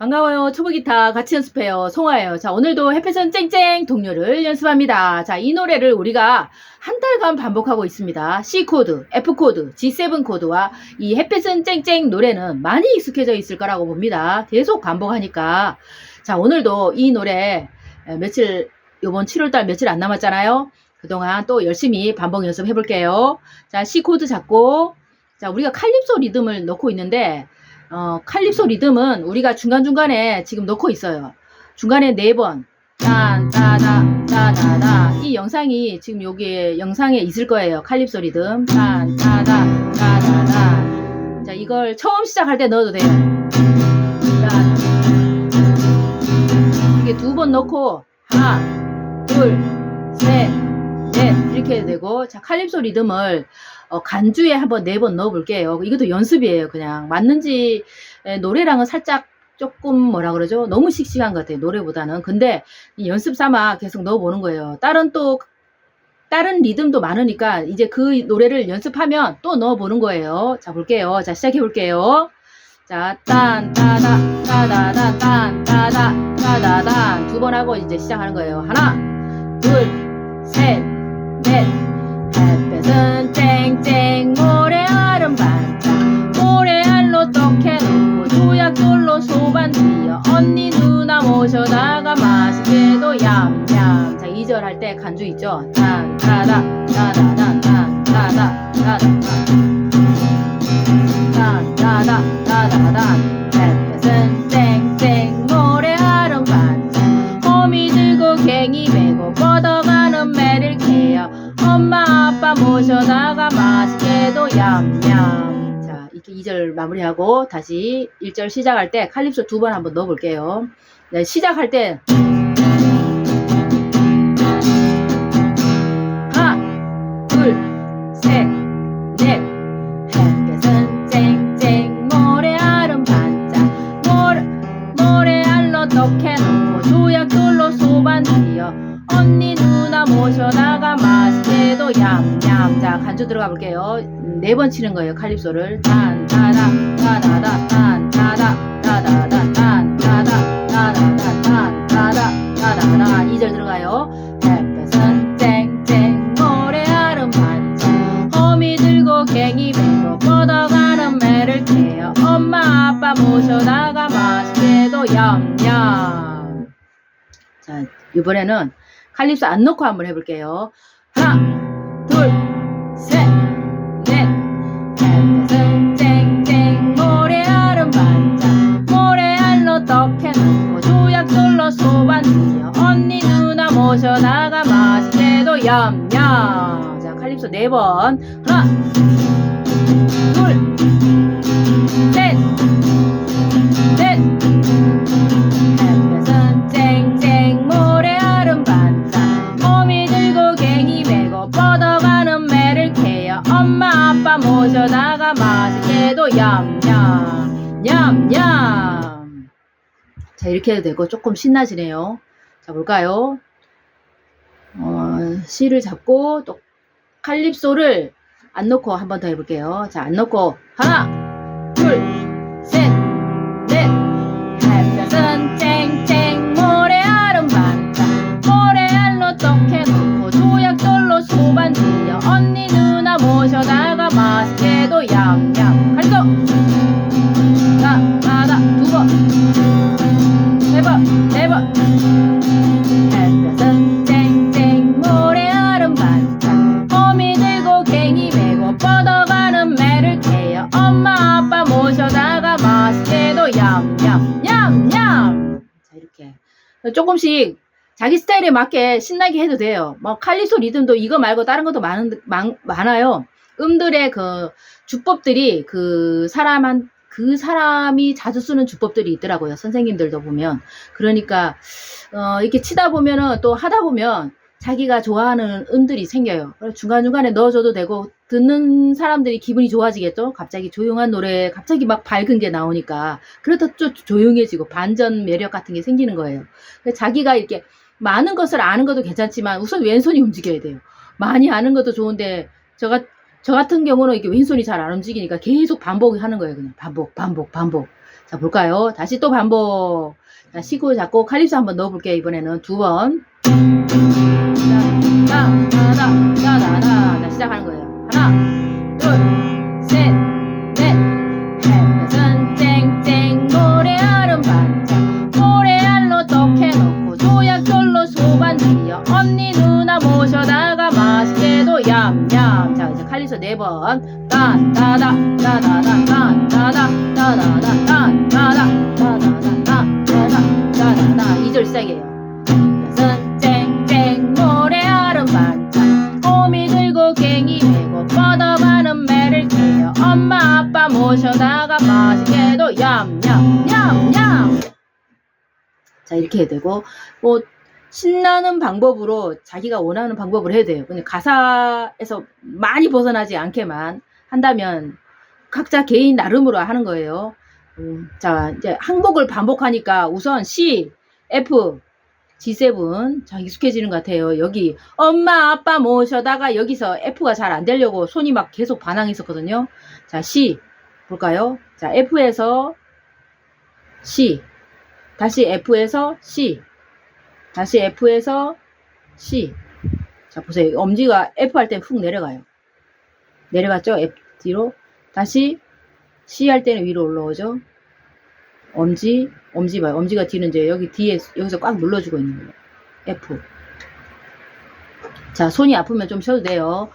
반가워요. 초보기타 같이 연습해요. 송아예요. 자, 오늘도 햇볕은 쨍쨍 동료를 연습합니다. 자, 이 노래를 우리가 한 달간 반복하고 있습니다. C 코드, F 코드, G7 코드와 이 햇볕은 쨍쨍 노래는 많이 익숙해져 있을 거라고 봅니다. 계속 반복하니까. 자, 오늘도 이 노래 에, 며칠, 요번 7월달 며칠 안 남았잖아요. 그동안 또 열심히 반복 연습해 볼게요. 자, C 코드 잡고, 자, 우리가 칼립소 리듬을 넣고 있는데, 어, 칼립소 리듬은 우리가 중간중간에 지금 넣고 있어요. 중간에 네 번. 딴, 따다, 따다다. 이 영상이 지금 여기 영상에 있을 거예요. 칼립소 리듬. 딴, 따다, 따다다. 자, 이걸 처음 시작할 때 넣어도 돼요. 딴. 이게 두 번 넣고, 하나, 둘, 셋, 넷. 이렇게 해도 되고, 자, 칼립소 리듬을 어, 간주에 한번 네 번 넣어볼게요. 이것도 연습이에요, 그냥. 맞는지, 에, 노래랑은 살짝 조금 뭐라 그러죠? 너무 씩씩한 것 같아요, 노래보다는. 근데 이 연습 삼아 계속 넣어보는 거예요. 다른 또, 다른 리듬도 많으니까 이제 그 노래를 연습하면 또 넣어보는 거예요. 자, 볼게요. 자, 시작해 볼게요. 자, 딴, 따다, 따다다, 딴, 따다, 따다다. 두 번 하고 이제 시작하는 거예요. 하나, 둘, 셋, 넷. 햇볕은 쨍쨍 모래 얼음 반짝. 모래알로 떡해 놓고 조약돌로 소반 뒤어. 언니 누나 모셔다가 맛있게도 얌얌. 자 2절 할 때 간주 있죠? 딴 2절 마무리하고 다시 1절 시작할 때 칼립소 두 번 한번 넣어볼게요. 네, 시작할 때 네번 치는 거예요 칼립소를. 딴 따다 따다다 딴 따다 따다다 딴 따다 따다다 딴 따다 따다다. 2절 들어가요. 햇볕은 쨍쨍 모래알은 반짝 호미 들고 갱이 메고 뻗어가는 매를 캐요. 엄마 아빠 모셔다가 맛있게도 얌얌. 자 이번에는 칼립소 안 넣고 한번 해볼게요. 하나 둘 셋 뒤어 언니 누나 모셔다가 맛있게도 얌얌 자 칼립소 네번. 하나 이렇게 해도 되고 조금 신나지네요. 자 볼까요? 어, C를 잡고 또 칼립소를 안 넣고 한 번 더 해볼게요. 자 안 넣고 하나 조금씩 자기 스타일에 맞게 신나게 해도 돼요. 뭐 칼리소 리듬도 이거 말고 다른 것도 많은, 많, 많아요. 음들의 그 주법들이 그 사람한 그 사람이 자주 쓰는 주법들이 있더라고요 선생님들도 보면. 그러니까 어, 이렇게 치다 보면은 또 하다 보면 자기가 좋아하는 음들이 생겨요. 중간중간에 넣어줘도 되고, 듣는 사람들이 기분이 좋아지겠죠? 갑자기 조용한 노래, 갑자기 막 밝은 게 나오니까. 그러다 좀 조용해지고, 반전 매력 같은 게 생기는 거예요. 자기가 이렇게 많은 것을 아는 것도 괜찮지만, 우선 왼손이 움직여야 돼요. 많이 아는 것도 좋은데, 저가, 저 같은 경우는 이게 왼손이 잘 안 움직이니까 계속 반복하는 거예요. 그냥 반복, 반복, 반복. 자, 볼까요? 다시 또 반복. 자, 시고 잡고 칼립소 한번 넣어볼게요. 이번에는 두 번. 따, 따, 따, 따, 따, 따. 자, 시작하는 거예요. 칼리소 네번. 따다다 딴따다 따다다 딴따다 따다다 딴따다 따다다 2절 시작이에요 모셔다가 맛있게도 얌얌 얌얌 자 이렇게 되고 뭐 신나는 방법으로 자기가 원하는 방법을 해야 돼요. 근데 가사에서 많이 벗어나지 않게만 한다면 각자 개인 나름으로 하는 거예요. 음, 자 이제 항복을 반복하니까 우선 C, F, G7 자 익숙해지는 것 같아요. 여기 엄마 아빠 모셔다가 여기서 F가 잘 안 되려고 손이 막 계속 반항했었거든요. 자 C 볼까요? 자 F에서 C 다시 F에서 C 다시 F에서 C. 자 보세요. 엄지가 F 할 때는 훅 내려가요. 내려갔죠? F 뒤로. 다시 C 할 때는 위로 올라오죠? 엄지 엄지 봐요. 엄지가 뒤는 이제 여기 뒤에 여기서 꽉 눌러주고 있는 거예요. F. 자 손이 아프면 좀 쉬어도 돼요.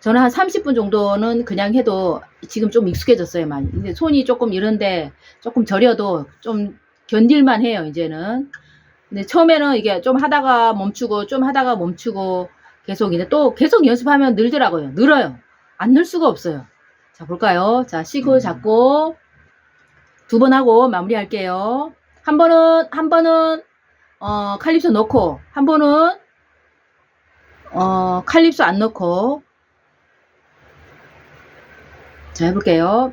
저는 한 30분 정도는 그냥 해도 지금 좀 익숙해졌어요 많이. 근데 손이 조금 이런데 조금 저려도 좀 견딜만 해요 이제는 근데 처음에는 이게 좀 하다가 멈추고 좀 하다가 멈추고 계속 이제 또 계속 연습하면 늘더라고요. 늘어요. 안 늘 수가 없어요. 자 볼까요? 자 시고 잡고 두 번 하고 마무리할게요. 한 번은 한 번은 어 칼립소 넣고 한 번은 어 칼립소 안 넣고. 자 해볼게요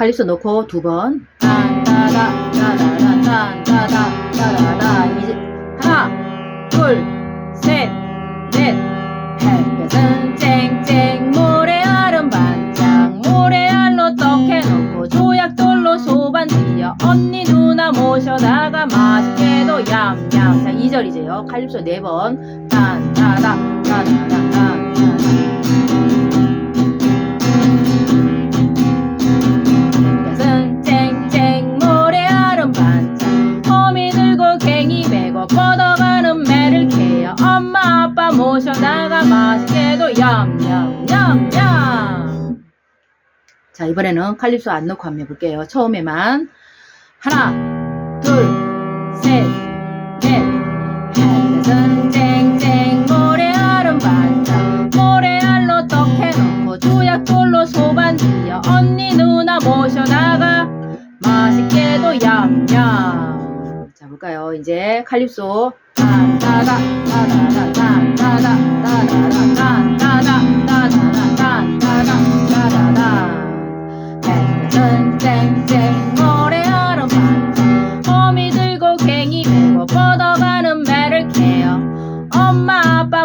칼립소 넣고 두 번. 딴따다 따다다 딴따다 따다다 이제 하나 둘 언니 누나 모셔다가 맛있게도 얌얌 자 2절 이제요 칼립소 네번 딴따다 딴따다 갱이 메고 뻗어가는 매를 캐요 엄마 아빠 모셔다가 맛있게도 얌얌얌얌 자 이번에는 칼립소 안 넣고 한번 해볼게요. 처음에만 하나 둘셋넷. 햇볕은 쨍쨍 모래알은 반짝. 모래알로 떡해놓고 조약돌로 소반지어 언니 누나 모셔다가 맛있게도 자 볼까요? 이제 칼립소.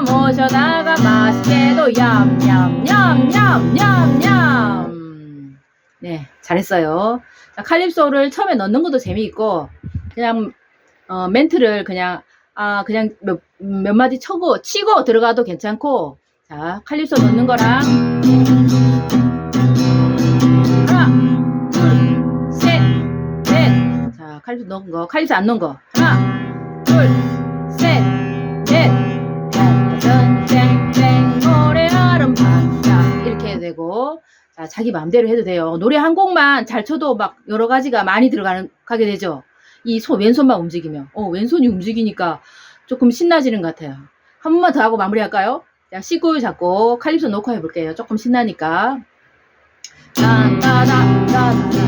모셔다가 맛있게도 얌얌얌얌얌얌 네 잘했어요 자, 칼립소를 처음에 넣는 것도 재미있고 그냥 어, 멘트를 그냥 아 그냥 몇, 몇 마디 쳐고 치고 들어가도 괜찮고 자 칼립소 넣는 거랑. 하나 둘셋넷자 칼립소 넣은 거 칼립소 안 넣은 거. 하나 둘셋넷. 쨍쨍 모래알은 반짝 이렇게 되고. 자 자기 마음대로 해도 돼요. 노래 한 곡만 잘 쳐도 막 여러 가지가 많이 들어가는 가게 되죠 이 손 왼손만 움직이면. 어 왼손이 움직이니까 조금 신나지는 것 같아요. 한 번만 더 하고 마무리할까요? 자 시골 잡고 칼립소 놓고 해볼게요. 조금 신나니까. 딴따다 따다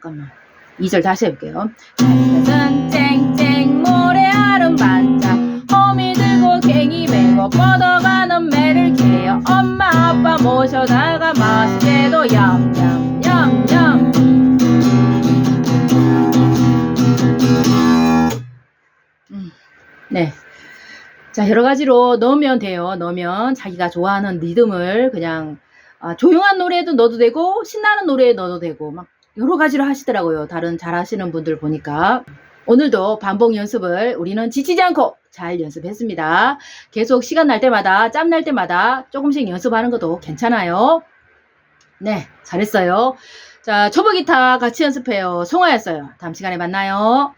잠깐만. 2절 다시 해볼게요. 햇볕은 쨍쨍 모래알은 반짝 호미 들고 갱이 메고 뻗어가는 매를 개요 엄마 아빠 모셔다가 맛있게도 얌얌얌얌 음, 네. 자, 여러 가지로 넣으면 돼요. 넣으면 자기가 좋아하는 리듬을 그냥 아, 조용한 노래에도 넣어도 되고 신나는 노래에 넣어도 되고 막 여러 가지로 하시더라고요. 다른 잘하시는 분들 보니까. 오늘도 반복 연습을 우리는 지치지 않고 잘 연습했습니다. 계속 시간 날 때마다 짬 날 때마다 조금씩 연습하는 것도 괜찮아요. 네, 잘했어요. 자, 초보 기타 같이 연습해요. 송화였어요. 다음 시간에 만나요.